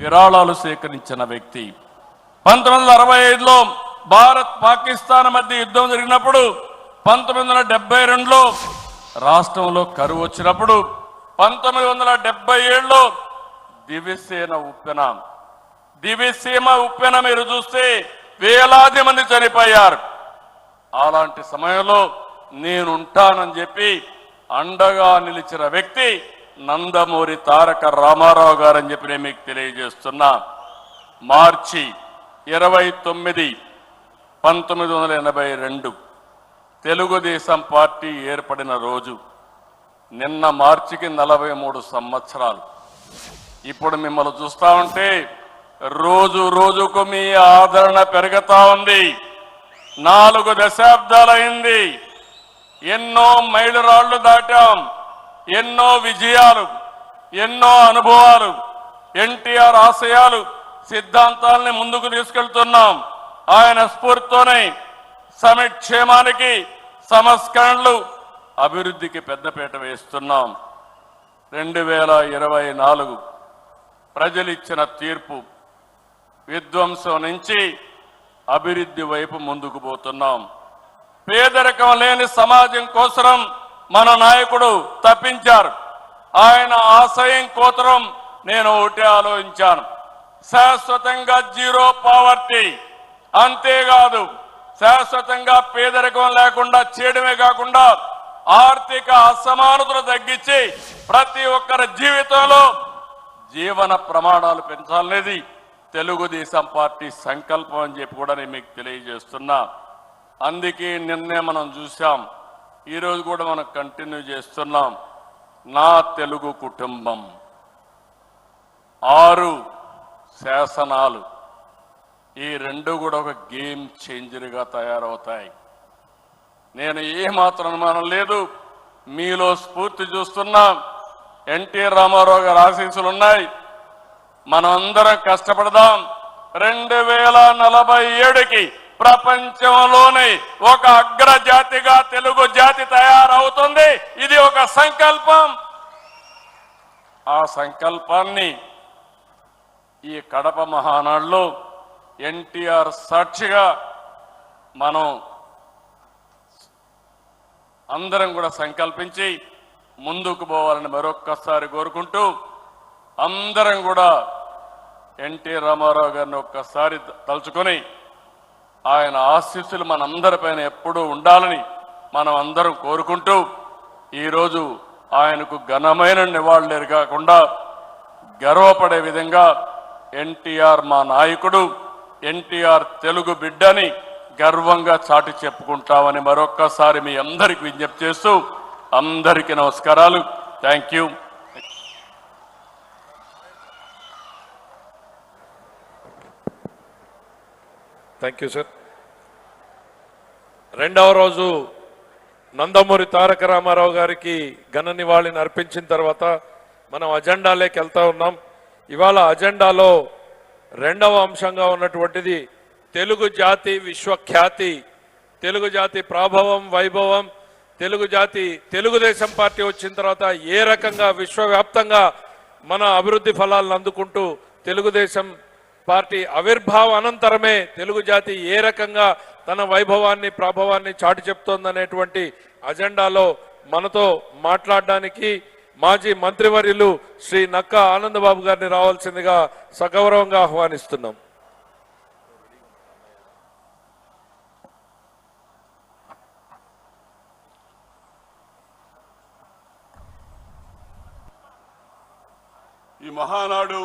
విరాళాలు సేకరించిన వ్యక్తి. పంతొమ్మిది వందల అరవై ఐదులో భారత్ పాకిస్తాన్ మధ్య యుద్ధం జరిగినప్పుడు పంతొమ్మిది వందల డెబ్బై రెండులో రాష్ట్రంలో కరువు వచ్చినప్పుడు పంతొమ్మిది వందల డెబ్బై ఏడులో దివ్యసేన ఉప్పెన. దివ్యసీమ ఉప్పెన మీరు చూస్తే వేలాది మంది చనిపోయారు. అలాంటి సమయంలో నేనుంటానని చెప్పి అండగా నిలిచిన వ్యక్తి నందమూరి తారక రామారావు గారని చెప్పి నేను మీకు తెలియజేస్తున్నా. మార్చి ఇరవై తొమ్మిది పంతొమ్మిది వందల ఎనభై రెండు తెలుగుదేశం పార్టీ ఏర్పడిన రోజు నిన్న మార్చికి నలభై మూడు సంవత్సరాలు. ఇప్పుడు మిమ్మల్ని చూస్తా ఉంటే రోజు రోజుకు మీ ఆదరణ పెరుగుతూ ఉంది. నాలుగు దశాబ్దాలైంది. ఎన్నో మైలురాళ్ళు దాటాం. ఎన్నో విజయాలు ఎన్నో అనుభవాలు ఎన్టీఆర్ ఆశయాలు సిద్ధాంతాలని ముందుకు తీసుకెళ్తున్నాం. ఆయన స్ఫూర్తితోనే సమక్షేమానికి సంస్కరణలు అభివృద్ధికి పెద్దపీట వేస్తున్నాం. రెండు వేల ఇరవై నాలుగు ప్రజలిచ్చిన తీర్పు విధ్వంసం నుంచి అభివృద్ధి వైపు ముందుకు పోతున్నాం. పేదరికం లేని సమాజం కోసరం మన నాయకుడు తప్పించారు. ఆయన ఆశయం కోతరం నేను ఒకటి ఆలోచించాను. శాశ్వతంగా జీరో పావర్టీ అంతేకాదు శాశ్వతంగా పేదరికం లేకుండా చేయడమే కాకుండా ఆర్థిక అసమానతలు తగ్గించి ప్రతి ఒక్కరి జీవితంలో జీవన ప్రమాణాలు పెంచాలనేది తెలుగుదేశం పార్టీ సంకల్పం అని చెప్పి కూడా నేను మీకు తెలియజేస్తున్నా. అందుకే నిన్నే మనం చూసాం ఈరోజు కూడా మనం కంటిన్యూ చేస్తున్నాం నా తెలుగు కుటుంబం. ఆరు శాసనాలు. ఈ రెండు కూడా ఒక గేమ్ చేంజర్గా తయారవుతాయి. నేను ఏమాత్రం అనుమానం లేదు. మీలో స్ఫూర్తి చూస్తున్నా. ఎన్టీ రామారావు గారి ఆశీస్సులు ఉన్నాయి మనం అందరం కష్టపడదాం. రెండు వేల నలభై ఏడుకి ప్రపంచంలోనే ఒక అగ్రజాతిగా తెలుగు జాతి తయారవుతుంది. ఇది ఒక సంకల్పం. ఆ సంకల్పాన్ని ఈ కడప మహానాడులో ఎన్టీఆర్ సాక్షిగా మనం అందరం కూడా సంకల్పించి ముందుకు పోవాలని మరొక్కసారి కోరుకుంటూ అందరం కూడా ఎన్టీ రామారావు గారిని ఒక్కసారి తలుచుకొని ఆయన ఆశీస్సులు మనందరిపైన ఎప్పుడూ ఉండాలని మనం అందరం కోరుకుంటూ ఈరోజు ఆయనకు ఘనమైన నివాళులేరు కాకుండా గర్వపడే విధంగా ఎన్టీఆర్ మా నాయకుడు ఎన్టీఆర్ తెలుగు బిడ్డని గర్వంగా చాటి చెప్పుకుంటామని మరొక్కసారి మీ అందరికి విజ్ఞప్తి చేస్తూ అందరికీ నమస్కారాలు. Thank you. Thank you sir. రెండవ రోజు నందమూరి తారక రామారావు గారికి ఘన నివాళిని అర్పించిన తర్వాత మనం అజెండాలోకి వెళ్తా ఉన్నాం. ఇవాళ అజెండాలో రెండవ అంశంగా ఉన్నటువంటిది తెలుగు జాతి విశ్వఖ్యాతి. తెలుగు జాతి ప్రాభవం వైభవం తెలుగు జాతి తెలుగుదేశం పార్టీ వచ్చిన తర్వాత ఏ రకంగా విశ్వవ్యాప్తంగా మన అభివృద్ధి ఫలాలను అందుకుంటూ తెలుగుదేశం పార్టీ ఆవిర్భావ అనంతరమే తెలుగు జాతి ఏ రకంగా తన వైభవాన్ని ప్రభావాన్ని చాటి చెప్తోందనేటువంటి అజెండాలో మనతో మాట్లాడడానికి మాజీ మంత్రివర్యులు శ్రీ నక్క ఆనందబాబు గారిని రావాల్సిందిగా సగౌరవంగా ఆహ్వానిస్తున్నాం. ఈ మహానాడు